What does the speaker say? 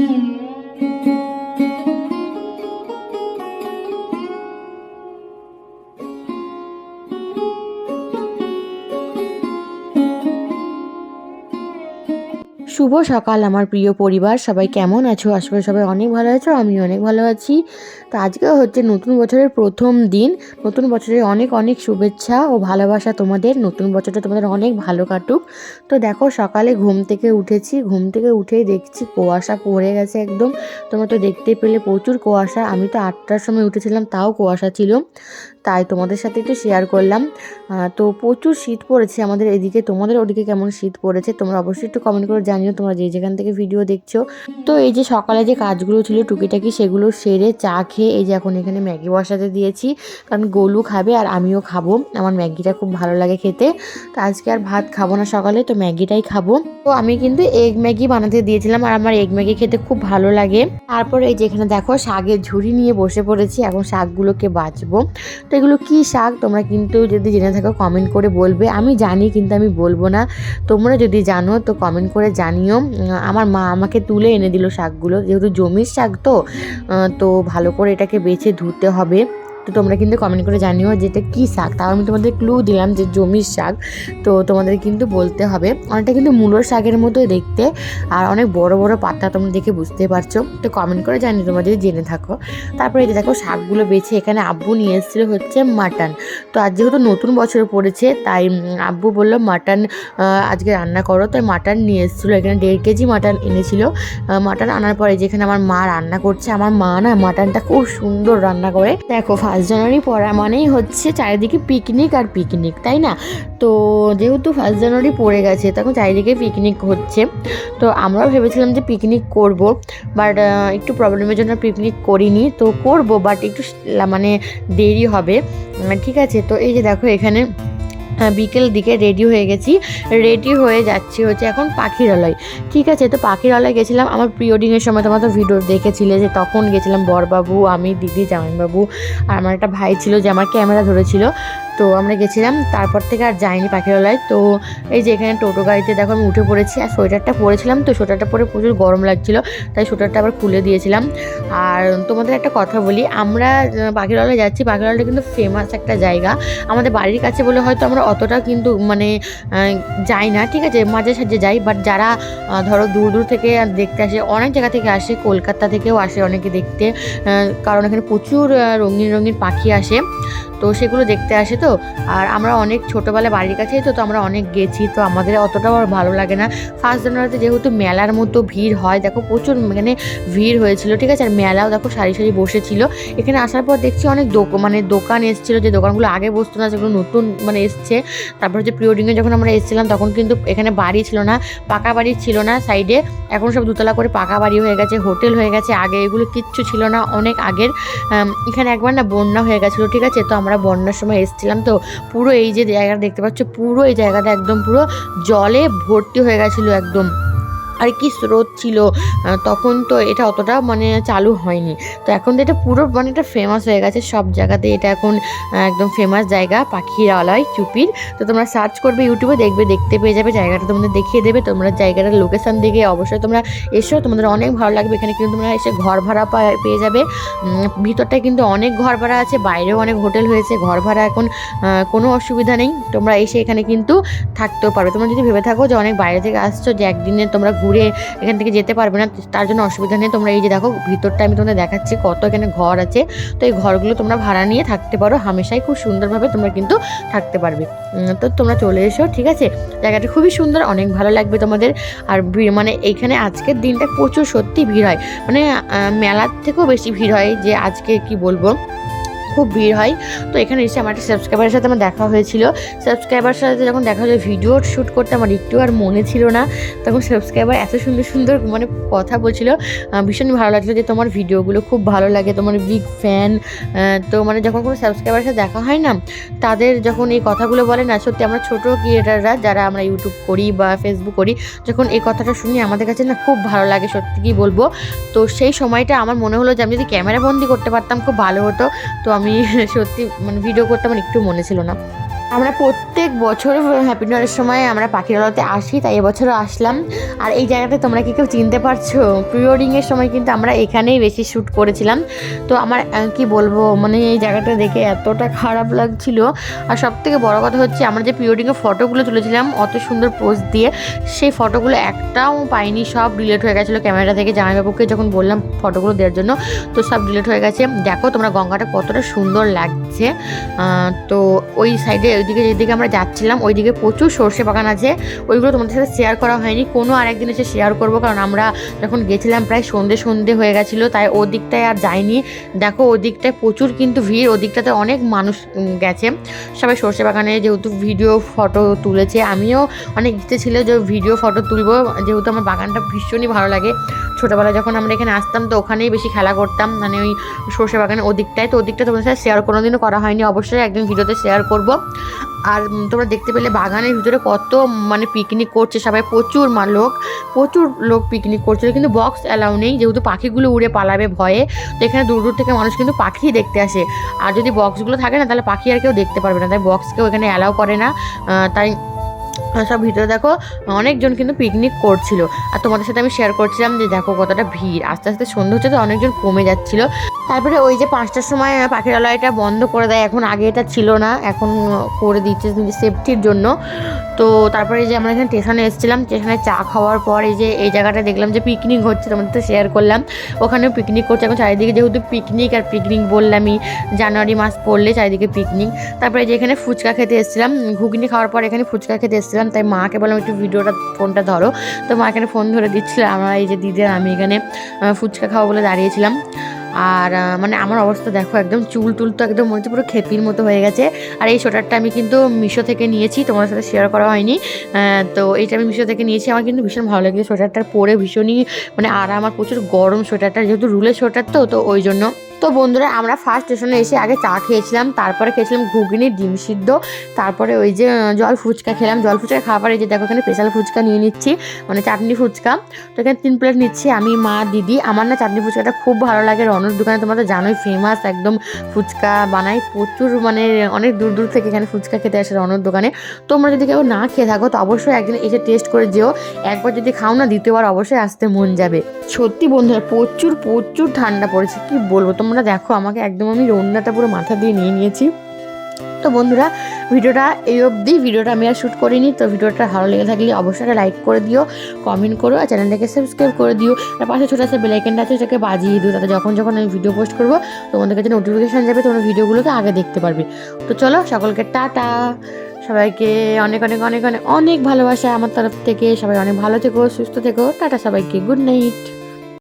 Mm-hmm. শুভ সকাল, আমার প্রিয় পরিবার। সবাই কেমন আছো? আসলে সবাই অনেক ভালো আছো আমি অনেক ভালো আছি। তো আজকে হচ্ছে নতুন বছরের প্রথম দিন। নতুন বছরের অনেক অনেক শুভেচ্ছা ও ভালোবাসা তোমাদের। নতুন বছরটা তোমাদের অনেক ভালো কাটুক। তো দেখো, সকালে ঘুম থেকে উঠেছি। ঘুম থেকে উঠেই দেখছি কুয়াশা পড়ে গেছে একদম। তোমরা তো দেখতে পেলে প্রচুর কুয়াশা। আমি তো আটটার সময় উঠেছিলাম, তাও কুয়াশা ছিল। তাই তোমাদের সাথে একটু শেয়ার করলাম। তো প্রচুর শীত পড়েছে আমাদের এদিকে। তোমাদের ওদিকে কেমন শীত পড়েছে? তোমরা অবশ্যই একটু কমেন্ট করে জানিও। তোমরা যে যেখান থেকে ভিডিও দেখছ। তো এই যে সকালে যে কাজগুলো ছিল টুকিটাকি সেগুলো সেরে চা খেয়ে এই যে এখন এখানে ম্যাগি বসাতে দিয়েছি। কারণ গোলু খাবে আর আমিও খাব। আমার ম্যাগিটা খুব ভালো লাগে খেতে। তো আজকে আর ভাত খাব না সকালে, তো ম্যাগিটাই খাব। তো আমি কিন্তু এগ ম্যাগি বানাতে দিয়েছিলাম আর আমার এগ ম্যাগি খেতে খুব ভালো লাগে। তারপরে এই যেখানে দেখো শাকের ঝুড়ি নিয়ে বসে পড়েছি। এখন শাকগুলোকে বাঁচবো। তো এগুলো কি শাক? তোমরা কিন্তু যদি জেনে থাকো কমেন্ট করে বলবে। আমি জানি কিন্তু আমি বলব না। তোমরা যদি জানো, তো কমেন্ট করে জানিও আমার মা আমাকে তুলে এনে দিল শাকগুলো। যেহেতু জমির শাক তো তো ভালো করে এটাকে বেছে ধুতে হবে। তো তোমরা কিন্তু কমেন্ট করে জানিও যে এটা কী শাক। তাও আমি তোমাদের ক্লু দিলাম যে জমির শাক। তো তোমাদের কিন্তু বলতে হবে, অনেকটা কিন্তু মূলোর শাকের মতো দেখতে আর অনেক বড় বড় পাতা তোমরা দেখে বুঝতে পারছ। তো কমেন্ট করে জানিও তোমরা যদি জেনে থাকো। তারপরে এই দেখো, শাকগুলো বেছে এখানে আব্বু নিয়ে এসেছিল হচ্ছে মাটন তো আজ যেহেতু নতুন বছর পড়েছে, তাই আব্বু বলল মাটন আজকে রান্না করো। তাই মাটন নিয়ে এসেছিল, এখানে দেড় কেজি মাটন এনেছিল। মাটন আনার পরে যেখানে আমার মা রান্না করছে, আমার মা না মাটনটা খুব সুন্দর রান্না করে। দেখো ফার্স্ট জানুয়ারি পড়া মানেই হচ্ছে চারিদিকে পিকনিক আর পিকনিক তাই না? তো যেহেতু ফার্স্ট জানুয়ারি পড়ে গেছে, তখন চারিদিকে পিকনিক হচ্ছে। তো আমরাও ভেবেছিলাম যে পিকনিক করব বাট একটু প্রবলেমের জন্য পিকনিক করিনি। তো করব বাট একটু মানে দেরি হবে। ঠিক আছে, তো এই যে দেখো এখানে বিকেল দিকে রেডি হয়ে গেছি। রেডি হয়ে যাচ্ছি হচ্ছে এখন পাখিরালয় ঠিক আছে, তো পাখিরালয় গেছিলাম। আমার প্রি ওয়েডিংয়ের সময় তোমার তো ভিডিও দেখেছিলে যে তখন গেছিলাম বরবাবু, আমি, দিদি, জামাইবাবু আর আমার একটা ভাই ছিল যে আমার ক্যামেরা ধরেছিল। তো আমরা গেছিলাম, তারপর থেকে আর যাইনি পাখিরালয়। তো এই যে এখানে টোটো গাড়িতে দেখো আমি উঠে পড়েছি আর সোয়েটারটা পরেছিলাম, তো সোয়েটারটা পরে প্রচুর গরম লাগছিল, তাই সোয়েটারটা আবার খুলে দিয়েছিলাম। আর তোমাদের একটা কথা বলি, আমরা পাখিরালয় যাচ্ছি, পাখিরালয়টা কিন্তু ফেমাস একটা জায়গা। আমাদের বাড়ির কাছে বলে হয়তো আমরা অতটা কিন্তু মানে যাই না, ঠিক আছে, মাঝে সাঝে যাই বাট যারা ধরো দূর দূর থেকে দেখতে আসে, অনেক জায়গা থেকে আসে, কলকাতা থেকেও আসে অনেকে দেখতে কারণ এখানে প্রচুর রঙিন রঙিন পাখি আসে। তো সেগুলো দেখতে আসে তো। আর আমরা অনেক ছোটোবেলায় বাড়ির কাছেই তো তো আমরা অনেক গেছি, তো আমাদের অতটাও আর ভালো লাগে না। ফার্স্ট জানুয়ারিতে যেহেতু মেলার মতো ভিড় হয়, দেখো প্রচুর এখানে ভিড় হয়েছিল, ঠিক আছে? আর মেলাও দেখো সারি সারি বসেছিল। এখানে আসার পর দেখছি অনেক দোক মানে দোকান এসেছিল, যে দোকানগুলো আগে বসতো না, সেগুলো নতুন মানে এসছে। তারপর হচ্ছে প্রি ওয়েডিংয়ে যখন আমরা এসেছিলাম, তখন কিন্তু এখানে বাড়ি ছিল না, পাকা বাড়ি ছিল না সাইডে এখন সব দুতলা করে পাকা বাড়ি হয়ে গেছে, হোটেল হয়ে গেছে, আগে এগুলো কিচ্ছু ছিল না, অনেক আগের। এখানে একবার না বন্যা হয়ে গেছিল, ঠিক আছে? তো আমরা বন্যার সময় এসেছিলাম, তো পুরো এই যে জায়গাটা দেখতে পাচ্ছ, পুরো এই জায়গাটা একদম পুরো জলে ভর্তি হয়ে গেছিল একদম। আর কি স্রোত ছিল তখন তো এটা অতটা মানে চালু হয়নি। তো এখন তো এটা পুরো মানে এটা ফেমাস হয়ে গেছে সব জায়গাতে। এটা এখন একদম ফেমাস জায়গা পাখিরালয় চুপির। তো তোমরা সার্চ করবে ইউটিউবে দেখবে দেখতে পেয়ে যাবে জায়গাটা তোমাদের দেখিয়ে দেবে। তোমরা জায়গাটার লোকেশন দেখে অবশ্যই তোমরা এসো। তোমাদের অনেক ভালো লাগবে এখানে কিন্তু তোমরা এসে ঘর ভাড়া পেয়ে যাবে। উম, ভিতরটায় কিন্তু অনেক ঘর ভাড়া আছে বাইরেও অনেক হোটেল হয়েছে। ঘর ভাড়া এখন কোনো অসুবিধা নেই। তোমরা এসে এখানে কিন্তু থাকতেও পারবে। তোমরা যদি ভেবে থাকো যে অনেক বাইরে থেকে আসছো যে একদিনে তোমরা ঘুরে এখান থেকে যেতে পারবে না, তার জন্য অসুবিধা নেই। তোমরা এই যে দেখো, ভিতরটা আমি তোমাদের দেখাচ্ছি কত এখানে ঘর আছে। তো এই ঘরগুলো তোমরা ভাড়া নিয়ে থাকতে পারো। হামেশাই খুব সুন্দরভাবে তোমরা কিন্তু থাকতে পারবে। তো তোমরা চলে এসো, ঠিক আছে? জায়গাটা খুবই সুন্দর, অনেক ভালো লাগবে তোমাদের। আর ভিড় মানে এইখানে আজকের দিনটা প্রচুর সত্যি ভিড় হয়। মানে মেলার থেকেও বেশি ভিড় হয় যে আজকে কি বলব? খুব ভিড় হয়। তো এখানে এসে আমার একটা সাবস্ক্রাইবারের সাথে আমার দেখা হয়েছিল। সাবস্ক্রাইবার সাথে যখন দেখা হয়েছিল ভিডিও শ্যুট করতে আমার একটু আর মনে ছিল না। তখন সাবস্ক্রাইবার এত সুন্দর সুন্দর মানে কথা বলছিল। ভীষণ ভালো লাগল যে তোমার ভিডিওগুলো খুব ভালো লাগে, তোমার বিগ ফ্যান তো মানে যখন কোনো সাবস্ক্রাইবারের সাথে দেখা হয় না, তাদের যখন এই কথাগুলো বলে না, সত্যি আমরা ছোটো ক্রিয়েটাররা যারা আমরা ইউটিউব করি বা ফেসবুক করি, যখন এই কথাটা শুনি, আমাদের কাছে না খুব ভালো লাগে, সত্যি কি বলব? তো সেই সময়টা আমার মনে হলো যে আমি যদি ক্যামেরা বন্দি করতে পারতাম, খুব ভালো হতো। তো আমি সত্যি মানে ভিডিও করতে আমার একটু মনে ছিল না। আমরা প্রত্যেক বছর হ্যাপি নিউ ইয়ারের সময় আমরা পাখিরালয়তে আসি, তাই এবছরও আসলাম। আর এই জায়গাটা তোমরা কি কেউ চিনতে পারছ? প্রি ওয়েডিংয়ের সময় কিন্তু আমরা এখানেই বেশি শ্যুট করেছিলাম। তো আমার কি বলব মানে এই জায়গাটা দেখে এতটা খারাপ লাগছিল। আর সব থেকে বড়ো কথা হচ্ছে, আমরা যে প্রি ওয়েডিংয়ের ফটোগুলো তুলেছিলাম, অত সুন্দর পোজ দিয়ে, সেই ফটোগুলো একটাও পাইনি, সব ডিলেট হয়ে গেছিল ক্যামেরা থেকে জামাইবাবুকে যখন বললাম ফটোগুলো দেওয়ার জন্য। তো সব ডিলেট হয়ে গেছে। দেখো তোমরা গঙ্গাটা কতটা সুন্দর লাগছে। তো ওই সাইডে ওইদিকে যেদিকে আমরা যাচ্ছিলাম, ওইদিকে প্রচুর সর্ষে বাগান আছে। ওইগুলো তোমাদের সাথে শেয়ার করা হয়নি। কোনো আরেকদিন এসে শেয়ার করব, কারণ আমরা যখন গেছিলাম প্রায় সন্ধে সন্ধে হয়ে গেছিল, তাই ও দিকটায় আর যাইনি। দেখো ওদিকটায় প্রচুর কিন্তু ভিড় ওদিকটাতে অনেক মানুষ গেছে। সবাই সর্ষে বাগানে যেহেতু ভিডিও ফটো তুলেছে, আমিও অনেক ইচ্ছে ছিল যে ভিডিও ফটো তুলবো। যেহেতু আমার বাগানটা ভীষণই ভালো লাগে। ছোটোবেলায় যখন আমরা এখানে আসতাম, তো ওখানেই বেশি খেলা করতাম। মানে ওই সর্ষে বাগানের ওদিকটায়, তো ওদিকটা তোমাদের সাথে শেয়ার কোনোদিনও করা হয়নি। অবশ্যই একদিন ভিডিওতে শেয়ার করব। আর তোমরা দেখতে পেলে বাগানের ভিতরে কত মানে পিকনিক করছে সবাই। প্রচুর মা লোক, প্রচুর লোক পিকনিক করছিল। কিন্তু বক্স অ্যালাউ নেই, যেহেতু পাখিগুলো উড়ে পালাবে ভয়ে। তো এখানে দূর দূর থেকে মানুষ কিন্তু পাখি দেখতে আসে। আর যদি বক্সগুলো থাকে না, তাহলে পাখি আর কেউ দেখতে পারবে না। তাই বক্সকেও এখানে অ্যালাউ করে না। তাই সব ভিতরে দেখো অনেকজন কিন্তু পিকনিক করছিল। আর তোমাদের সাথে আমি শেয়ার করছিলাম যে দেখো কতটা ভিড়। আস্তে আস্তে সন্ধ্যে হচ্ছে তো অনেকজন কমে যাচ্ছিল। তারপরে ওই যে পাঁচটার সময় পাখিরালয়টা বন্ধ করে দেয়। এখন আগে এটা ছিল না। এখন করে দিচ্ছে সেফটির জন্য। তো তারপরে যে আমরা এখানে স্টেশনে এসেছিলাম, স্টেশনে চা খাওয়ার পর এই যে এই জায়গাটা দেখলাম যে পিকনিক হচ্ছে, তোমাদের তো শেয়ার করলাম। ওখানেও পিকনিক করছে। এখন চারিদিকে যেহেতু পিকনিক আর পিকনিক বললামই, জানুয়ারি মাস পড়লে চারিদিকে পিকনিক তারপরে যে এখানে ফুচকা খেতে এসেছিলাম, ঘুগনি খাওয়ার পর এখানে ফুচকা খেতে এসেছিলাম। তাই মাকে বললাম, একটু ভিডিওটা, ফোনটা ধরো। তো মা এখানে ফোন ধরে দিচ্ছিল, আমরা এই যে দিদি আমি এখানে ফুচকা খাওয়া বলে দাঁড়িয়েছিলাম। আর মানে আমার অবস্থা দেখো, একদম চুল টুল তো একদম মনে হচ্ছে পুরো খেপির মতো হয়ে গেছে। আর এই সোয়েটারটা আমি কিন্তু মিশো থেকে নিয়েছি, তোমার সাথে শেয়ার করা হয়নি। তো এইটা আমি মিশো থেকে নিয়েছি, আমার কিন্তু ভীষণ ভালো লেগেছে সোয়েটারটার পরে ভীষণই মানে আর আমার প্রচুর গরম সোয়েটারটা যেহেতু রুলের সোয়েটার তো তো ওই জন্য। তো বন্ধুরা, আমরা ফার্স্ট স্টেশনে এসে আগে চা খেয়েছিলাম, তারপরে খেয়েছিলাম ঘুগনি, ডিম সিদ্ধ, তারপরে ওই যে জল ফুচকা খেলাম। জল ফুচকা পরে এই যে দেখো, এখানে স্পেশাল ফুচকা নিয়ে নিচ্ছি মানে চাটনি ফুচকা। তো এখানে তিন প্লেট নিচ্ছি, আমি, মা, দিদি। আমার না চাটনি ফুচকাটা খুব ভালো লাগে। রনর দোকানে তোমরা তো জানোই ফেমাস একদম ফুচকা বানাই। প্রচুর মানে অনেক দূর দূর থেকে এখানে ফুচকা খেতে আসে রনর দোকানে। তোমরা যদি কেউ না খেয়ে থাকো, তো অবশ্যই একদিন এসে টেস্ট করে যেও। একবার যদি খাও না, দ্বিতীয়বার অবশ্যই আসতে মন যাবে। সত্যি বন্ধুরা, প্রচুর প্রচুর ঠান্ডা পড়েছে, কি বলব? তোমরা দেখো, আমাকে একদম আমি রন্নাটা পুরো মাথা দিয়ে নিয়ে নিয়েছি। তো বন্ধুরা, ভিডিওটা এই অবধি, ভিডিওটা আমি আর শ্যুট করিনি, তো ভিডিওটা ভালো লেগে থাকলে অবশ্যই লাইক করে দিও কমেন্ট করো, আর চ্যানেলটাকে সাবস্ক্রাইব করে দিও। আর পাশে ছোটো একটা বেলাইকেনটা আছে সেটাকে বাজিয়ে দিও, তাতে যখন যখন আমি ভিডিও পোস্ট করব, তোমাদের কাছে নোটিফিকেশান যাবে, তোমরা ভিডিওগুলোকে আগে দেখতে পারবে। তো চলো, সকলকে টাটা। সবাইকে অনেক অনেক অনেক অনেক অনেক ভালোবাসা আমার তরফ থেকে। সবাই অনেক ভালো থেকো, সুস্থ থেকো। টাটা সবাইকে গুড নাইট